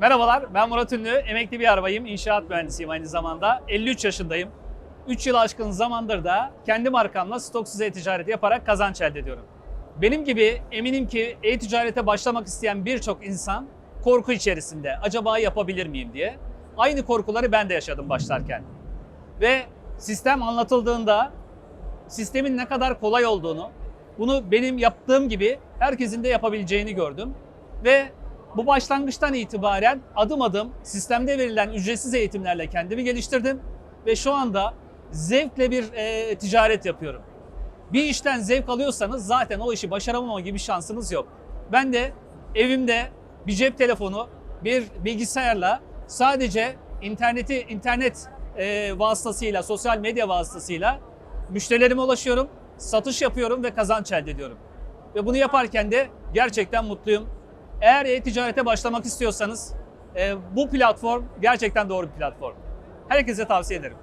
Merhabalar, ben Murat Ünlü. Emekli bir arabayım, inşaat mühendisiyim aynı zamanda. 53 yaşındayım. 3 yıl aşkın zamandır da kendi markamla stoksuz e-ticaret yaparak kazanç elde ediyorum. Benim gibi eminim ki e-ticarete başlamak isteyen birçok insan korku içerisinde. Acaba yapabilir miyim diye. Aynı korkuları ben de yaşadım başlarken. Ve sistem anlatıldığında sistemin ne kadar kolay olduğunu, bunu benim yaptığım gibi herkesin de yapabileceğini gördüm. Ve bu başlangıçtan itibaren adım adım sistemde verilen ücretsiz eğitimlerle kendimi geliştirdim ve şu anda zevkle bir e, ticaret yapıyorum. Bir işten zevk alıyorsanız zaten o işi başaramama gibi şansınız yok. Ben de evimde bir cep telefonu, bir bilgisayarla sadece interneti internet e, vasıtasıyla, sosyal medya vasıtasıyla müşterilerime ulaşıyorum, satış yapıyorum ve kazanç elde ediyorum. Ve bunu yaparken de gerçekten mutluyum. Eğer e-ticarete başlamak istiyorsanız e, bu platform gerçekten doğru bir platform. Herkese tavsiye ederim.